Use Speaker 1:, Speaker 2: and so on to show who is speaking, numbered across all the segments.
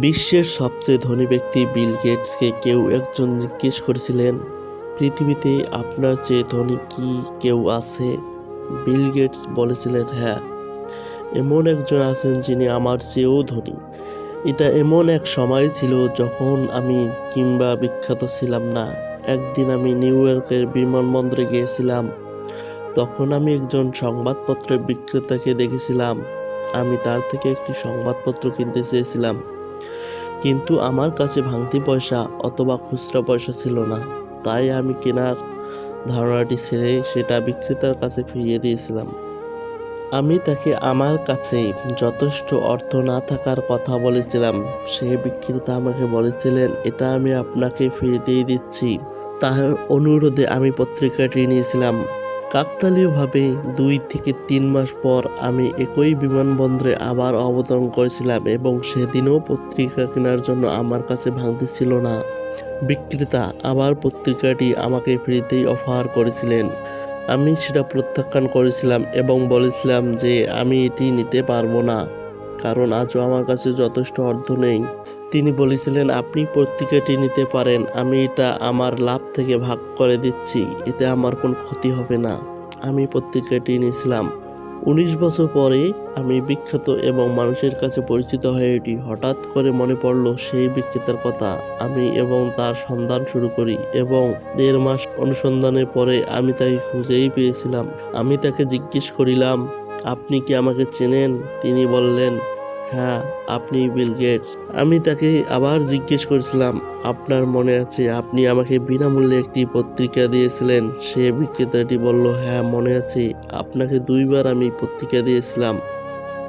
Speaker 1: বিশ্বের সবচেয়ে ধনী ব্যক্তি বিল গেটসকে কেউ একজন জিজ্ঞেস করেছিলেন, পৃথিবীতে আপনার চেয়ে ধনী কি কেউ আছে? বিল গেটস বলেছিলেন হ্যাঁ এমন একজন আছেন যিনি আমার চেয়েও ধনী। এটা এমন এক সময় ছিল যখন আমি কিংবা বিখ্যাত ছিলাম না। একদিন আমি নিউ ইয়র্কের বিমানবন্দরে গিয়েছিলাম। তখন আমি একজন সংবাদপত্রের বিক্রেতাকে দেখেছিলাম। আমি তার থেকে একটি সংবাদপত্র কিনতে চেয়েছিলাম। কিন্তু আমার কাছে ভাঙতি পয়সা অথবা খুচরা পয়সা ছিল না। তাই আমি কেনার ধারণাটি ছেড়ে সেটা বিক্রেতার কাছে ফিরিয়ে দিয়েছিলাম। আমি তাকে আমার কাছে যথেষ্ট অর্থ না থাকার কথা বলেছিলাম। সে বিক্রেতা আমাকে বলেছিলেন, এটা আমি আপনাকে ফিরিয়ে দিয়ে দিচ্ছি। তার অনুরোধে আমি পত্রিকাটি নিয়েছিলাম। কাকতালীয়ভাবে দুই থেকে তিন মাস পর আমি একই বিমানবন্দরে আবার অবতরণ করেছিলাম এবং সেদিনও পত্রিকা কেনার জন্য আমার কাছে ভাঙতি ছিল না। বিক্রেতা আবার পত্রিকাটি আমাকে ফ্রিতেই অফার করেছিলেন। আমি সেটা প্রত্যাখ্যান করেছিলাম এবং বলেছিলাম যে আমি এটি নিতে পারব না, কারণ আজও আমার কাছে যথেষ্ট অর্থ নেই। তিনি বলেছিলেন, আপনি পত্রিকাটি নিতে পারেন, আমি এটা আমার লাভ থেকে ভাগ করে দিচ্ছি, এতে আমার কোনো ক্ষতি হবে না। আমি পত্রিকাটি নিয়েছিলাম। উনিশ বছর পরে আমি বিখ্যাত এবং মানুষের কাছে পরিচিত হয়ে উঠি। হঠাৎ করে মনে পড়ল সেই বিক্রেতার কথা। আমি এবং তার সন্ধান শুরু করি এবং দেড় মাস অনুসন্ধানের পরে আমি তাকে খুঁজেই পেয়েছিলাম। আমি তাকে জিজ্ঞেস করিলাম, আপনি কি আমাকে চেনেন? তিনি বললেন হ্যাঁ আপনি বিল গেটস। আমি তাকে আবার জিজ্ঞেস করেছিলাম, আপনার মনে আছে আপনি আমাকে বিনামূল্যে একটি পত্রিকা দিয়েছিলেন? সে বিক্রেতাটি বলল হ্যাঁ মনে আছে। আপনাকে দুইবার আমি পত্রিকা দিয়েছিলাম।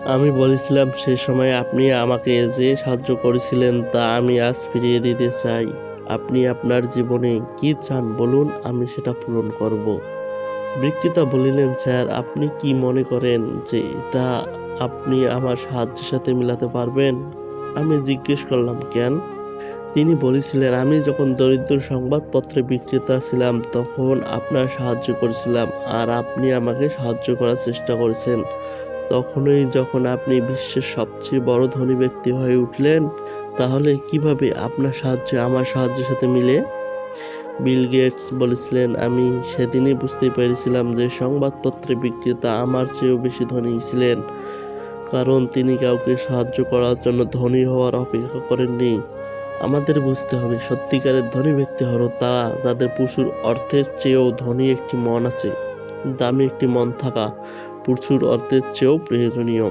Speaker 1: আমি বলেছিলাম, সে সময় আপনি আমাকে যে সাহায্য করেছিলেন তা আমি আজ ফিরিয়ে দিতে চাই। আপনি আপনার জীবনে কি চান বলুন, আমি সেটা পূরণ করব। বিক্রেতা বলিলেন, স্যার, আপনি কি মনে করেন যে এটা আপনি আমার সাহায্যের সাথে মিলাতে পারবেন? আমি জিজ্ঞেস করলাম, কেন? তিনি বলেছিলেন, আমি যখন দরিদ্র সংবাদপত্রে বিক্রেতা ছিলাম, তখন আপনার সাহায্য করেছিলাম আর আপনি আমাকে সাহায্য করার চেষ্টা করেছেন। তখনই যখন আপনি বিশ্বের সবচেয়ে বড় ধনী ব্যক্তি হয়ে উঠলেন, তাহলে কীভাবে আপনার সাহায্য, আমার সাহায্যের সাথে মিলে? বিল গেটস বলেছিলেন, আমি সেদিনই বুঝতে পেরেছিলাম যে সংবাদপত্রে বিক্রেতা আমার চেয়েও বেশি ধনী ছিলেন। কারণ তিনি কাউকে সাহায্য করার জন্য ধনী হওয়ার অপেক্ষা করেননি। আমাদের বুঝতে হবে, সত্যিকারের ধনী ব্যক্তি হল তারা যাদের পশুর অর্থের চেয়েও ধনী একটি মন আছে, দামি একটি মন থাকা প্রচুর অর্থের চেয়েও প্রয়োজনীয়।